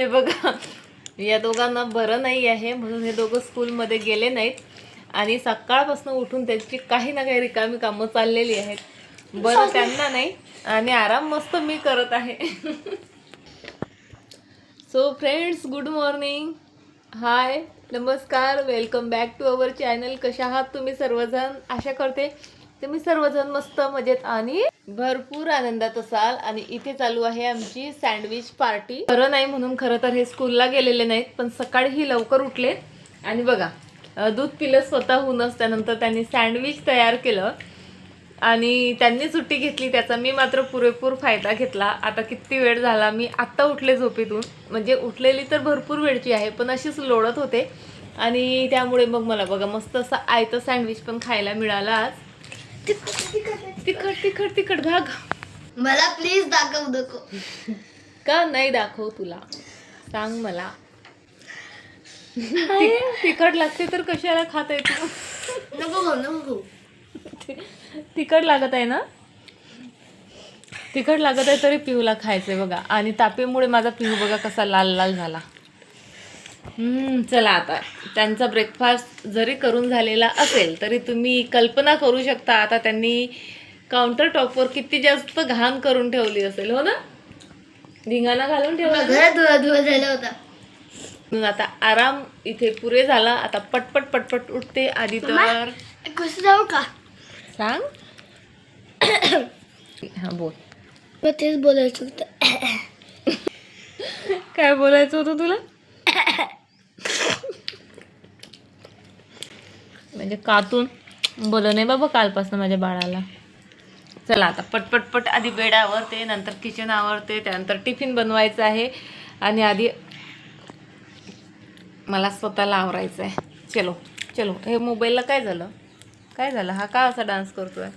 हे बघा या दोघांना बरं नाही आहे म्हणून हे दोघं स्कूलमध्ये गेले नाहीत. आणि सकाळपासून उठून त्यांची काही ना काही रिकामी कामं चाललेली आहेत. बरं त्यांना नाही आणि आराम मस्त मी करत आहे. So friends good morning hi नमस्कार welcome back to our channel कशा आहात तुम्ही सर्वजण? आशा करते तुम्ही सर्वजण मस्त मजेत आणि भरपूर आनंदात असाल. आणि इथे चालू आहे आमची सँडविच पार्टी. खरं नाही म्हणून खरं तर हे स्कूलला गेलेले नाहीत पण सकाळीही लवकर उठले आणि बघा दूध पिलं स्वतःहूनच त्यानंतर त्यांनी सँडविच तयार केलं. आणि त्यांनी सुट्टी घेतली त्याचा मी मात्र पुरेपूर फायदा घेतला. आता किती वेळ झाला मी आत्ता उठले झोपेतून. म्हणजे उठलेली तर भरपूर वेळची आहे पण अशीच लोळत होते. आणि त्यामुळे मग मला बघा मस्त असं आयतं सँडविच पण खायला मिळाला आज. तिखट तिखट तिखट घाग. मला प्लीज दाखव नको. का नाही दाखव तुला? सांग मला. ति- तिखट लागते तर कशाला खात आहे तू? नको खाऊ नको खाऊ. तिखट लागत आहे ना? तिखट लागत आहे तरी पिहूला खायचंय बघा. आणि तापेमुळे माझा पिहू बघा कसा लाल लाल झाला. चला आता. त्यांचा ब्रेकफास्ट जरी करून झालेला असेल तरी तुम्ही कल्पना करू शकता आता त्यांनी काउंटर टॉपवर किती जास्त घाण करून ठेवली असेल हो ना? धिंगाणा घालून ठेवला झाला होता. म्हणून आता आराम इथे पुरे झाला. आता पटपट पटपट उठते आधी तर कसं जाऊ का? सांग. हा बोल. मग तेच बोलायचं होतं. काय बोलायचं होतं तुला? म्हणजे कातून बोल नाही बाबा कालपासून माझ्या बाळाला. चला आता पटपट पट आधी बेड आवरते नंतर किचन आवरते त्यानंतर टिफिन बनवायचं आहे. आणि आधी मला स्वतःला आवरायचं आहे चलो चलो. हे मोबाईलला काय झालं? काय झालं? हा का असा डान्स करतोय?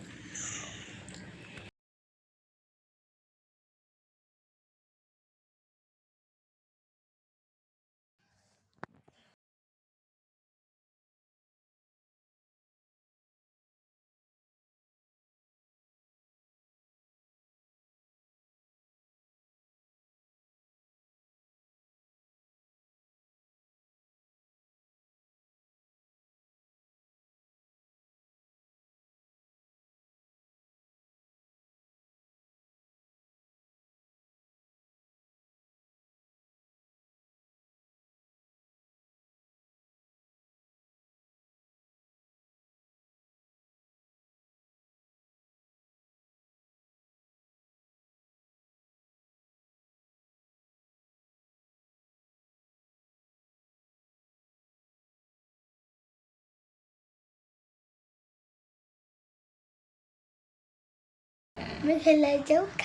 मी खेळायला जाऊ का?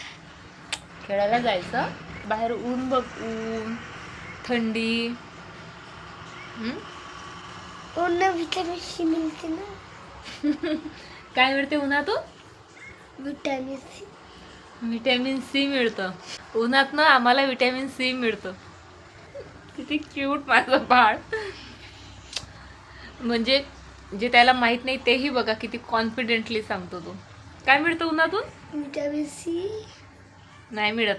खेळायला जायचं. बाहेर ऊन बघ ऊन थंडी? पूर्ण विटॅमिन सी मिळते ना. काय मिळते उन्हातून? विटॅमिन सी व्हिटॅमिन सी मिळतं. उन्हातनं आम्हाला व्हिटॅमिन सी मिळतं. किती क्यूट माझं बाळ. म्हणजे जे त्याला माहीत नाही तेही बघा किती कॉन्फिडेंटली सांगतो तो. काय मिळतं उन्हातून? विटॅमिन सी नाही मिळत.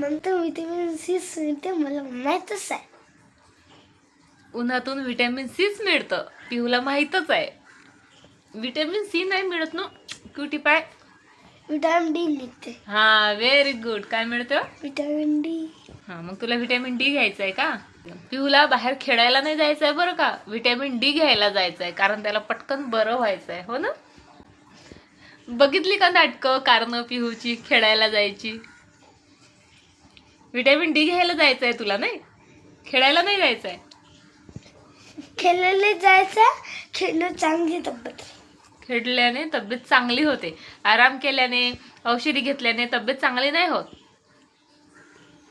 नंतर विटॅमिन सी मिळते मला माहीतच आहे. उन्हातून व्हिटॅमिन सीच मिळतं. पिहूला माहीतच आहे. व्हिटॅमिन सी नाही मिळत ना. क्युटी पाय विटॅमिन डी मिळते. हा व्हेरी गुड काय मिळतं? विटॅमिन डी हा मग तुला व्हिटॅमिन डी घ्यायचं आहे का? पिहूला बाहेर खेळायला नाही जायचं आहे बरं का? व्हिटॅमिन डी घ्यायला जायचं आहे कारण त्याला पटकन बरं व्हायचं आहे. हो ना? बघितली का नाटकं? कारण पिहूची खेळायला जायची. व्हिटॅमिन डी घ्यायला जायचं आहे तुला नाही? खेळायला नाही जायचं आहे खेळायला जायचं खेळणं चांगली तब्येत. खेळल्याने तब्येत चांगली होते. आराम केल्याने औषधी घेतल्याने तब्येत चांगली नाही होत.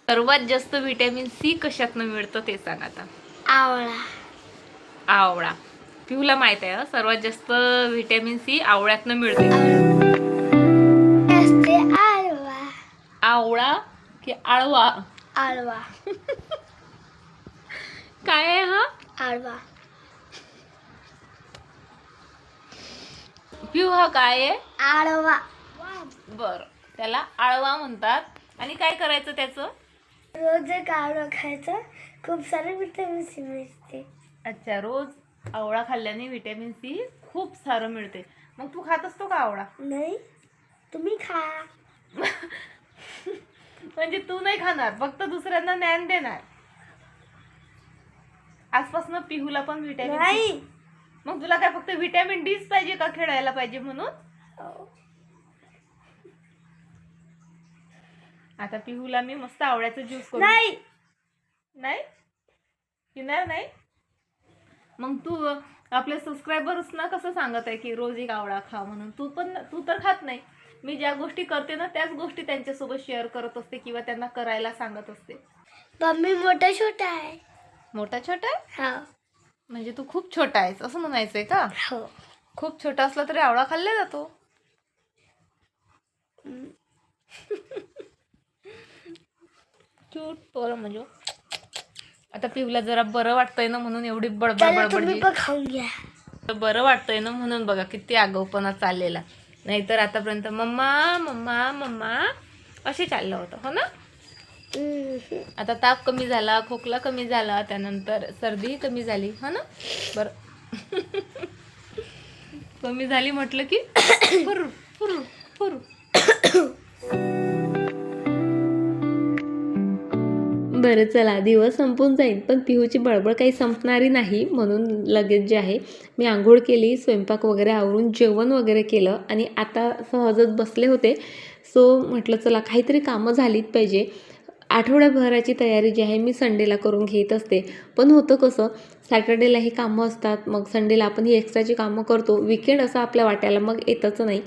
सर्वात जास्त व्हिटॅमिन सी कशातनं मिळतं ते सांग आता. आवळा. आवळा. पिहूला माहीत आहे सर्वात जास्त व्हिटॅमिन सी आवळ्यातनं मिळते आळवा. आवळा की आळवा? आळवा. काय आहे हा? आळवा. पिहू हा काय आहे? आळवा. बर. त्याला आळवा म्हणतात. आणि काय करायचं त्याचं? रोज एक आवळा खायचा. खूप सारे विटॅमिन सी मिळते. अच्छा रोज आवळा खाल्ल्याने व्हिटॅमिन सी खूप सारं मिळते. मग तू खात असतो का आवळा? नाही. तुम्ही खा. म्हणजे तू नाही खाणार फक्त दुसऱ्यांना ज्ञान देणार. आजपासून पिहूला पण व्हिटॅमिन नाही. मग तुला काय फक्त व्हिटॅमिन डीच पाहिजे का खेळायला पाहिजे म्हणून. आता पिहूला मी मस्त आवळ्याचं ज्यूस नाही. नाही? पिणार नाही? मग तू आपल्या सबस्क्रायबर्स ना कसं सांगत आहे की रोज एक आवळा खा म्हणून? तू पण तू तर खात नाही. मी ज्या गोष्टी करते ना त्याच गोष्टी त्यांच्यासोबत शेअर करत असते किंवा त्यांना करायला सांगत असते. मम्मी मोठा छोटा आहे. मोठा छोटा आहे? हो. म्हणजे तू खूप छोटा आहेस असं म्हणायचंय का? हो. खूप छोटा असला तरी आवळा खाल्ला जातो. क्यूट पोरं म्हणजे. आता पिवला जरा बरं वाटतंय ना म्हणून एवढी बडबड बडबड खाऊन घ्या. बरं वाटतंय ना म्हणून बघा किती आगाऊपणा चाललेला. नाहीतर आतापर्यंत मम्मा मम्मा मम्मा असे चाललं होतं हो ना. आता ताप कमी झाला खोकला कमी झाला त्यानंतर सर्दीही कमी झाली हो ना? बरं. कमी झाली म्हटलं की फुर फुर फुर. बरं चला. दिवस संपून जाईल पण पिहूची बळबळ काही संपणारी नाही म्हणून लगेच जे आहे मी आंघोळ केली स्वयंपाक वगैरे आवरून जेवण वगैरे केलं आणि आता सहजच बसले होते. सो म्हटलं चला काहीतरी कामं झालीच पाहिजे. आठवड्याभराची तयारी जी आहे मी संडेला करून घेत असते. पण होतं कसं सॅटर्डेला ही कामं असतात मग संडेला आपण ही एक्स्ट्राची कामं करतो विकेंड असं आपल्या वाट्याला मग येतच नाही.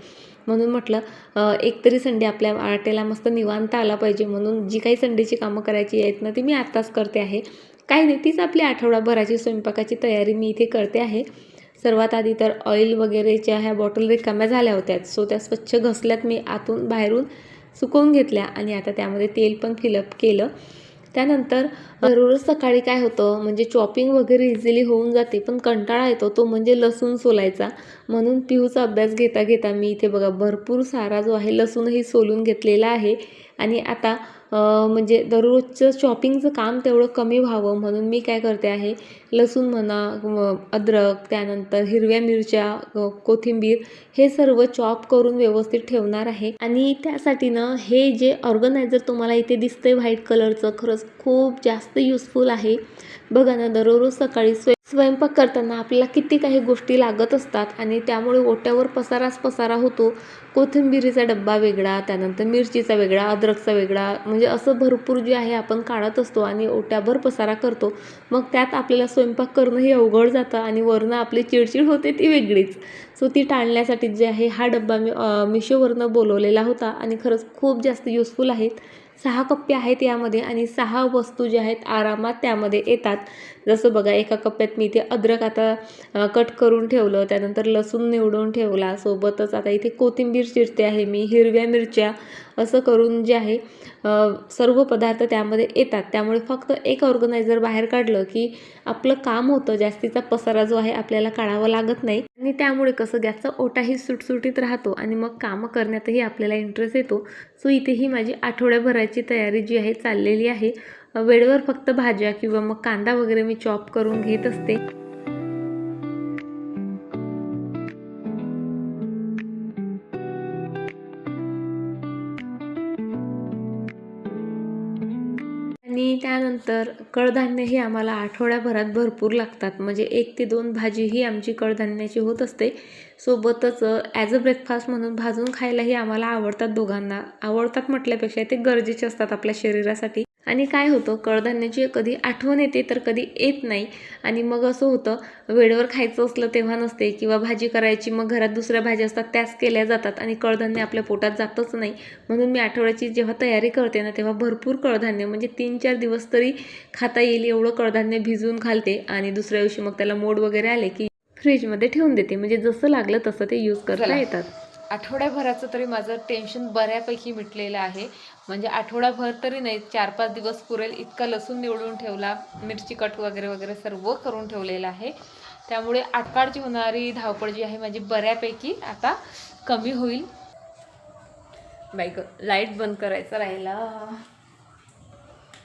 म्हणून म्हटलं एक तरी संडे आपल्या वाट्याला मस्त निवांत आला पाहिजे म्हणून जी काही संडेची कामं करायची आहेत ना ती मी आत्ताच करते आहे. काही नाही तीच आपली आठवडाभराची स्वयंपाकाची तयारी मी इथे करते आहे. सर्वात आधी तर ऑइल वगैरेच्या ह्या बॉटल रिकाम्या झाल्या होत्या सो त्या स्वच्छ घसल्यात मी आतून बाहेरून सुकवून घेतल्या आणि आता त्यामध्ये तेल पण फिलअप केलं. त्यानंतर दररोज सकाळी काय होतं म्हणजे चॉपिंग वगैरे इझिली होऊन जाते पण कंटाळा येतो तो म्हणजे लसूण सोलायचा. म्हणून पिहूचा अभ्यास घेता घेता मी इथे बघा भरपूर सारा जो आहे लसूणही सोलून घेतलेला आहे. आणि आता म्हणजे दररोजचं शॉपिंगचं काम तेवढं कमी व्हावं म्हणून मी काय करते आहे लसूण म्हणा व अद्रक त्यानंतर हिरव्या मिरच्या कोथिंबीर हे सर्व चॉप करून व्यवस्थित ठेवणार आहे. आणि त्यासाठी ना हे जे ऑर्गनायझर तुम्हाला इथे दिसतंय व्हाईट कलरचं खरंच खूप जास्त युजफुल आहे. बघा ना दररोज सकाळी स्वय स्वयंपाक करताना आपल्याला किती काही गोष्टी लागत असतात आणि त्यामुळे ओट्यावर पसाराच पसारा होतो. कोथिंबिरीचा डब्बा वेगळा त्यानंतर मिरचीचा वेगळा अद्रकचा वेगळा म्हणजे असं भरपूर जे आहे आपण काढत असतो आणि ओट्याभर पसारा करतो. मग त्यात आपल्याला स्वयंपाक करणं हे अवघड जातं आणि वरनं आपली चिडचिड होते ती वेगळीच. सो ती टाळण्यासाठी जे आहे हा डब्बा मी मिशोवरनं बोलवलेला होता आणि खरंच खूप जास्त युजफुल आहेत. सहा कप्पे आहेत यामध्ये आणि सहा वस्तू ज्या आहेत आरामात त्यामध्ये येतात. जसं बघा एका कप्प्यात मी इथे अद्रक आता कट करून ठेवलं त्यानंतर लसूण निवडून ठेवला. सोबतच आता इथे कोथिंबीर चिरते आहे मी हिरव्या मिरच्या असं करून जे आहे सर्व पदार्थ त्यामध्ये येतात. त्यामुळे फक्त एक ऑर्गनायझर बाहेर काढलं की आपलं काम होतं जास्तीचा पसारा जो आहे आपल्याला काढावा लागत नाही. आणि त्यामुळे कसं गॅसचा ओटाही सुटसुटीत राहतो आणि मग कामं करण्यातही आपल्याला इंटरेस्ट येतो. सो इथेही माझी आठवड्याभराची तयारी जी आहे चाललेली आहे. वेळेवर फक्त भाज्या किंवा मग कांदा वगैरे मी चॉप करून घेत असते. त्यानंतर कडधान्य हे आम्हाला आठवड्याभरात भरपूर लागतात. म्हणजे एक ते दोन भाजी ही आमची कडधान्याची होत असते. सोबतच ॲज अ ब्रेकफास्ट म्हणून भाजून खायलाही आम्हाला आवडतात दोघांना. आवडतात म्हटल्यापेक्षा ते गरजेचे असतात आपल्या शरीरासाठी. आणि काय होतं कडधान्याची कधी आठवण येते तर कधी येत नाही. आणि मग असं होतं वेळेवर खायचं असलं तेव्हा नसते किंवा भाजी करायची मग घरात दुसऱ्या भाज्या असतात त्याच केल्या जातात आणि कडधान्य आपल्या पोटात जातच नाही. म्हणून मी आठवड्याची जेव्हा तयारी करते ना तेव्हा भरपूर कडधान्य म्हणजे तीन चार दिवस तरी खाता येईल एवढं कडधान्य भिजवून घालते आणि दुसऱ्या दिवशी मग त्याला मोड वगैरे आले की फ्रीजमध्ये ठेवून देते. म्हणजे जसं लागलं तसं ते यूज करता. येतात. आठवड्याभराचं तरी माझं टेन्शन बऱ्यापैकी मिटलेलं आहे. म्हणजे आठवडाभर तरी नाही चार पाच दिवस पुरेल इतका लसूण निवडून ठेवला मिरची कट वगैरे वगैरे सर्व करून ठेवलेलं आहे. त्यामुळे आटकाळची होणारी धावपळ जी आहे माझी बऱ्यापैकी आता कमी होईल. बाईक लाइट बंद करायचं राहिला.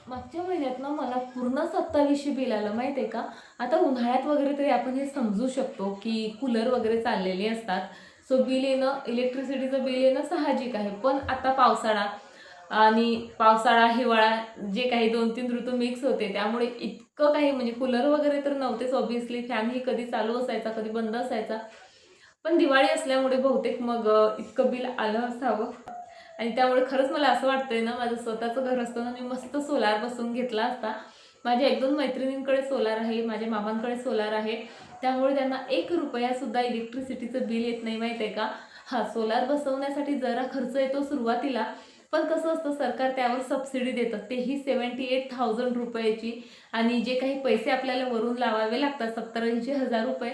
मागच्या महिन्यात ना मला पूर्ण सत्तावीसशे बिल आलं माहिती आहे का? आता उन्हाळ्यात वगैरे तरी आपण हे समजू शकतो की कूलर वगैरे चाललेले असतात. सो बिल येणं इलेक्ट्रिसिटीचं बिल येणं साहजिक आहे पण आता पावसाळा आणि पावसाळा हिवाळा जे काही दोन तीन ऋतू मिक्स होते त्यामुळे इतकं काही म्हणजे कूलर वगैरे तर नव्हतेच ऑब्व्हियसली फॅनही कधी चालू असायचा कधी बंद असायचा. पण दिवाळी असल्यामुळे बहुतेक मग इतकं बिल आलं असावं. आणि त्यामुळे खरंच मला असं वाटतंय ना माझं स्वतःचं घर असतं ना मी मस्त सोलार बसवून घेतला असता. माझ्या एक दोन मैत्रिणींकडे सोलार आहे माझ्या मामांकडे सोलार आहे. त्यामुळे त्यांना एक रुपयासुद्धा इलेक्ट्रिसिटीचं बिल येत नाही माहीत आहे का? हा सोलार बसवण्यासाठी जरा खर्च येतो सुरुवातीला. पण कसं असतं सरकार त्यावर सबसिडी देतं. तेही सेवन्टी एट थाउजंड रुपयाची आणि जे काही पैसे आपल्याला वरून लावावे लागतात सत्तर ऐंशी हजार रुपये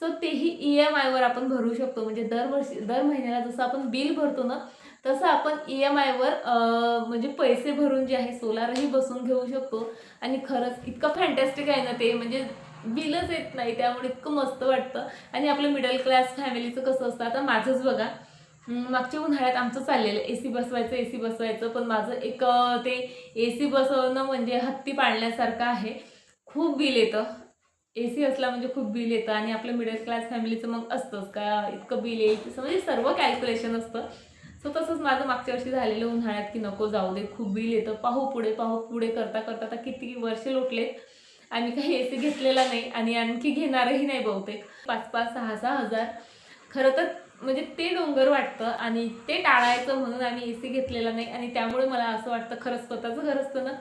सो तेही ई एम आयवर आपण भरू शकतो. म्हणजे दरवर्षी दर महिन्याला जसं आपण बिल भरतो ना तसं आपण ई एम आयवर म्हणजे पैसे भरून जे आहे सोलारही बसून घेऊ शकतो. आणि खरंच इतकं फॅन्टॅस्टिक आहे ना ते. म्हणजे बिलच येत नाही त्यामुळे इतकं मस्त वाटतं. आणि आपलं मिडल क्लास फॅमिलीचं कसं असतं आता माझंच बघा. मागच्या उन्हाळ्यात आमचं चाललेलं ए सी बसवायचं ए सी बसवायचं पण माझं एक ते ए सी बसवणं म्हणजे हत्ती पाळण्यासारखं आहे. खूप बिल येतं. ए सी असला म्हणजे खूप बिल येतं आणि आपलं मिडल क्लास फॅमिलीचं मग असतंच का? इतकं बिल येईल? तसं म्हणजे सर्व कॅल्क्युलेशन असतं. सो तसंच माझं मागच्या वर्षी झालेलं उन्हाळ्यात की नको जाऊ दे खूप बिल येतं. पाहू पुढे पाहू पुढे करता करता आता किती वर्ष लोटलेत. आम्ही काही ए सी घेतलेला नाही आणि आणखी घेणारही नाही बहुतेक. पाच पाच सहा सहा हजार. खरं तर म्हणजे ते डोंगर वाटतं आणि ते टाळायचं म्हणून आम्ही ए सी घेतलेला नाही आणि त्यामुळे मला असं वाटतं खरंच स्वतःचं घर असतं ना.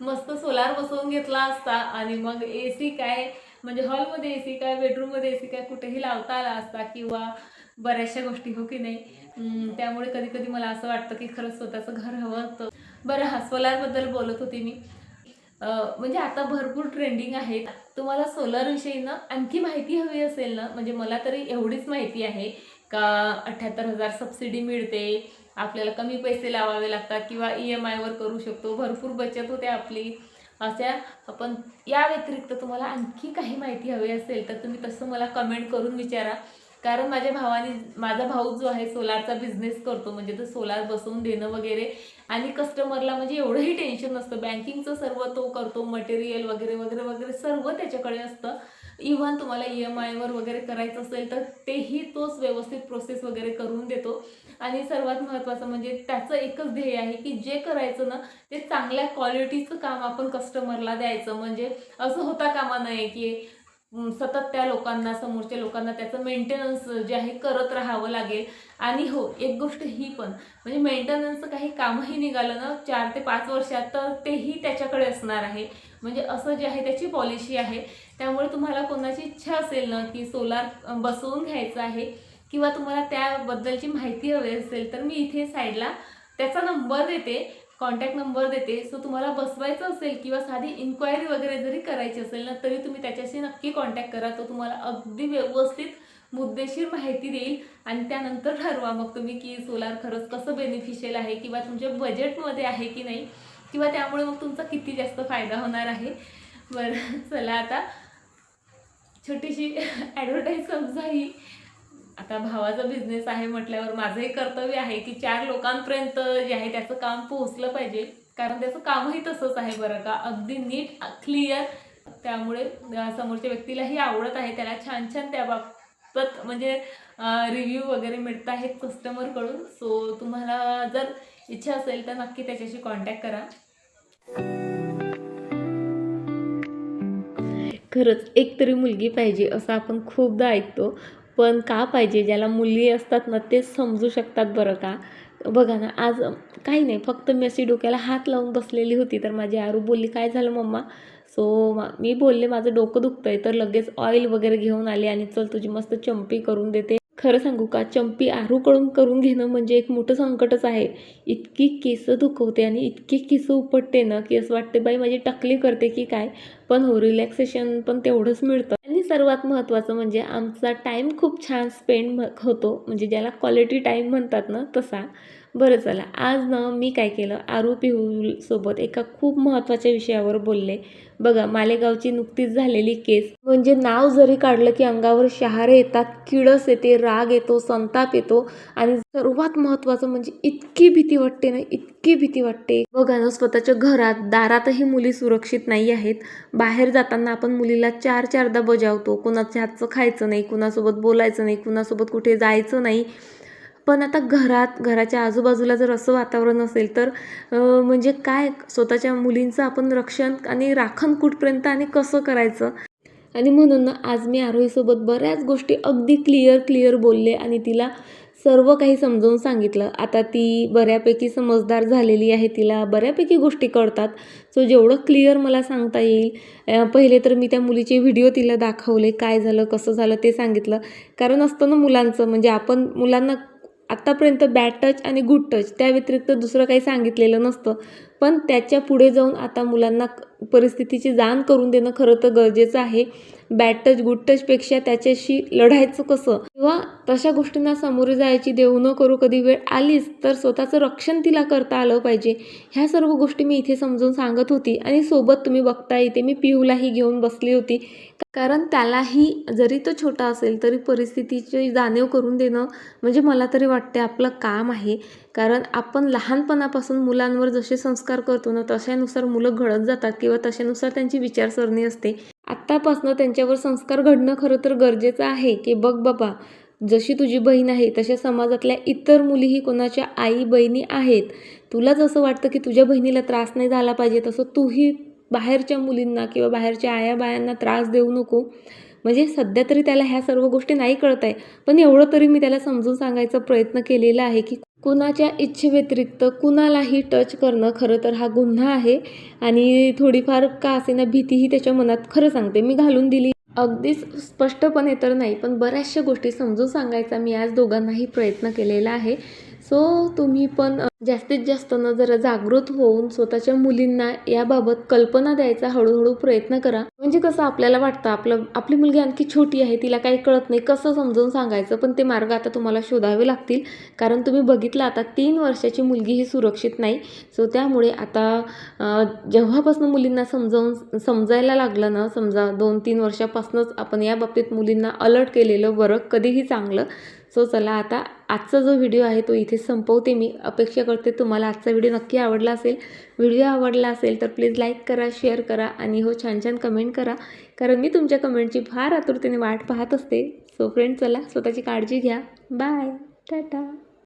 मस्त सोलार बसवून घेतला असता आणि मग ए सी काय म्हणजे हॉलमध्ये ए सी काय बेडरूममध्ये ए सी काय कुठेही लावता आला असता किंवा बऱ्याचशा गोष्टी हो की नाही? त्यामुळे कधी कधी मला असं वाटतं की खरंच स्वतःचं घर हवं होतं. बरं हा सोलारबद्दल बोलत होती मी. म्हणजे आता भरपूर ट्रेंडिंग आहे. तुम्हाला सोलरविषयी ना आणखी माहिती हवी असेल ना म्हणजे मला तरी एवढीच माहिती आहे. का अठ्ठ्याहत्तर हजार सबसिडी मिळते आपल्याला कमी पैसे लावावे लागतात किंवा ई एम आयवर करू शकतो भरपूर बचत होते आपली. अशा आपण या व्यतिरिक्त तुम्हाला आणखी काही माहिती हवी असेल तर तुम्ही तसं मला कमेंट करून विचारा. कारण माझ्या भावाने माझा भाऊ जो आहे सोलारचा बिझनेस करतो म्हणजे तो सोलार बसवून देणं वगैरे. आणि कस्टमरला म्हणजे एवढंही टेन्शन नसतं. बँकिंगचं सर्व तो करतो मटेरियल वगैरे वगैरे वगैरे सर्व त्याच्याकडे असतं. इव्हन तुम्हाला ई एम आयवर वगैरे करायचं असेल तर तेही तोच व्यवस्थित प्रोसेस वगैरे करून देतो. आणि सर्वात महत्त्वाचं म्हणजे त्याचं एकच ध्येय आहे की जे करायचं ना ते चांगल्या क्वालिटीचं काम आपण कस्टमरला द्यायचं. म्हणजे असं होता कामा नये की सतत त्या लोकांना समोरच्या लोकांना त्याचं मेंटेनन्स जे आहे करत राहावं लागेल. आणि हो एक गोष्ट ही पण म्हणजे मेंटेनन्सचं काही कामही निघालं ना चार ते पाच वर्षात तर तेही त्याच्याकडे असणार आहे. म्हणजे असं जे आहे त्याची पॉलिसी आहे. त्यामुळे तुम्हाला कोणाची इच्छा असेल ना की सोलार बसवून घ्यायचं आहे किंवा तुम्हाला त्याबद्दलची माहिती हवी असेल तर मी इथे साईडला त्याचा नंबर देते. कॉन्टॅक्ट नंबर देते. सो तुम्हाला बसवायचं असेल किंवा साधी इन्क्वायरी वगैरे जरी करायची असेल ना तरी तुम्ही त्याच्याशी नक्की कॉन्टॅक्ट करा. तो तुम्हाला अगदी व्यवस्थित मुद्देशीर माहिती देईल आणि त्यानंतर ठरवा मग तुम्ही की सोलार खरंच कसं बेनिफिशियल आहे किंवा तुमच्या बजेटमध्ये आहे की नाही किंवा त्यामुळे मग तुमचा किती जास्त फायदा होणार आहे. बरं चला आता छोटीशी ॲडव्हर्टाईज समजा ही आता भावाचा बिझनेस आहे म्हटल्यावर माझंही कर्तव्य आहे की चार लोकांपर्यंत जे आहे त्याचं काम पोहोचलं पाहिजे. कारण त्याचं कामही तसंच आहे बरं का. अगदी नीट क्लिअर त्यामुळे समोरच्या व्यक्तीलाही आवडत आहे. त्याला छान छान त्याबाबत म्हणजे रिव्ह्यू वगैरे मिळत आहेत कस्टमरकडून सो तुम्हाला जर इच्छा असेल तर नक्की त्याच्याशी कॉन्टॅक्ट करा. खरंच एक तरी मुलगी पाहिजे असं आपण खूपदा ऐकतो. पण का पाहिजे? ज्याला मुली असतात ना ते समजू शकतात बरं का. बघा ना आज काही नाही फक्त मी अशी डोक्याला हात लावून बसलेली होती तर माझी आरू बोलली काय झालं मम्मा? सो मी बोलले माझं डोकं दुखतंय तर लगेच ऑइल वगैरे घेऊन आले आणि चल तुझी मस्त चंपी करून देते. खरं सांगू का? चंपी आरूकडून करून घेणं म्हणजे एक मोठं संकटच आहे. इतकी केस दुखवते आणि इतकी केस उपटते ना की असं वाटते बाई माझी टकली करते की काय? पण हो रिलॅक्सेशन पण तेवढंच मिळतं. आणि सर्वात महत्त्वाचं म्हणजे आमचा टाईम खूप छान स्पेंड होतो. म्हणजे ज्याला क्वालिटी टाईम म्हणतात ना तसा. बरं चला आज ना मी काय केलं? आरू पिहूसोबत एका खूप महत्त्वाच्या विषयावर बोलले. बघा मालेगावची नुकतीच झालेली केस. म्हणजे नाव जरी काढलं की अंगावर शहारे येतात किळस येते राग येतो संताप येतो आणि सर्वात महत्त्वाचं म्हणजे इतकी भीती वाटते ना इतकी भीती वाटते. बघा ना स्वतःच्या घरात दारातही मुली सुरक्षित नाही आहेत. बाहेर जाताना आपण मुलीला चार चारदा बजावतो. कुणाच्या हातचं खायचं नाही कुणासोबत बोलायचं नाही कुणासोबत कुठे जायचं नाही. पण आता घरात घराच्या आजूबाजूला जर असं वातावरण असेल तर म्हणजे काय स्वतःच्या मुलींचं आपण रक्षण आणि राखण कुठपर्यंत आणि कसं करायचं? आणि म्हणून ना आज मी आरोहीसोबत बऱ्याच गोष्टी अगदी क्लिअर क्लिअर बोलले आणि तिला सर्व काही समजावून सांगितलं. आता ती बऱ्यापैकी समजदार झालेली आहे तिला बऱ्यापैकी गोष्टी कळतात. सो जेवढं क्लिअर मला सांगता येईल पहिले तर मी त्या मुलीचे व्हिडिओ तिला दाखवले काय झालं कसं झालं ते सांगितलं. कारण असतं ना मुलांचं म्हणजे आपण मुलांना आत्तापर्यंत बॅड टच आणि गुड टच त्या व्यतिरिक्त दुसरं काही सांगितलेलं नसतं. पण त्याच्या पुढे जाऊन आता मुलांना परिस्थितीची जाण करून देणं खरं तर गरजेचं आहे. बॅटच गुट्टचपेक्षा टचपेक्षा त्याच्याशी लढायचं कसं? किंवा तशा गोष्टींना सामोरे जायची देऊ न करू कधी वेळ आलीच तर स्वतःचं रक्षण तिला करता आलं पाहिजे. ह्या सर्व गोष्टी मी इथे समजून सांगत होती आणि सोबत तुम्ही बघता इथे मी पिहूलाही घेऊन बसली होती. कारण त्यालाही जरी तो छोटा असेल तरी परिस्थितीची जाणीव करून देणं म्हणजे मला तरी वाटते आपलं काम आहे. कारण आपण लहानपणापासून मुलांवर जसे संस्कार करतो ना तशानुसार मुलं घडत जातात किंवा तशानुसार त्यांची विचारसरणी असते. आत्तापासनं त्यांच्यावर संस्कार घडणं खरं तर गरजेचं आहे की बघ बाबा जशी तुझी बहीण आहे तशा समाजातल्या इतर मुलीही कोणाच्या आई बहिणी आहेत. तुला जसं वाटतं की तुझ्या बहिणीला त्रास नाही झाला पाहिजे तसं तूही बाहेरच्या मुलींना किंवा बाहेरच्या आया बायांना त्रास देऊ नको. म्हणजे सध्या तरी त्याला ह्या सर्व गोष्टी नाही कळत आहे पण एवढं तरी मी त्याला समजून सांगायचा प्रयत्न केलेला आहे की कुणाच्या इच्छेव्यतिरिक्त कुणालाही टच करणं खरं तर हा गुन्हा आहे. आणि थोडीफार का असेना भीतीही त्याच्या मनात खरं सांगते. मी घालून दिली. अगदीच स्पष्टपणे तर नाही पण बऱ्याचशा गोष्टी समजून सांगायचा मी आज दोघांनाही प्रयत्न केलेला आहे. सो तुम्ही पण जास्तीत जास्त ना जरा जागृत होऊन स्वतःच्या मुलींना याबाबत कल्पना द्यायचा हळूहळू प्रयत्न करा. म्हणजे कसं आपल्याला वाटतं आपलं आपली मुलगी आणखी छोटी आहे तिला काही कळत नाही कसं समजावून सांगायचं? पण ते मार्ग आता तुम्हाला शोधावे लागतील. कारण तुम्ही बघितलं आता तीन वर्षाची मुलगी ही सुरक्षित नाही. सो त्यामुळे आता जेव्हापासून मुलींना समजावून समजायला लागलं ना समजा दोन तीन वर्षापासूनच आपण या बाबतीत मुलींना अलर्ट केलेलं बरं कधीही चांगलं सो चला आता आजचा जो व्हिडिओ आहे तो इथे संपवते मी. अपेक्षा करते तुम्हाला आजचा व्हिडिओ नक्की आवडला असेल. व्हिडिओ आवडला असेल तर प्लीज लाईक करा शेअर करा आणि हो छान छान कमेंट करा. कारण मी तुमच्या कमेंटची फार आतुरतेने वाट पाहत असते. सो फ्रेंड चला स्वतःची काळजी घ्या. बाय. टाटा.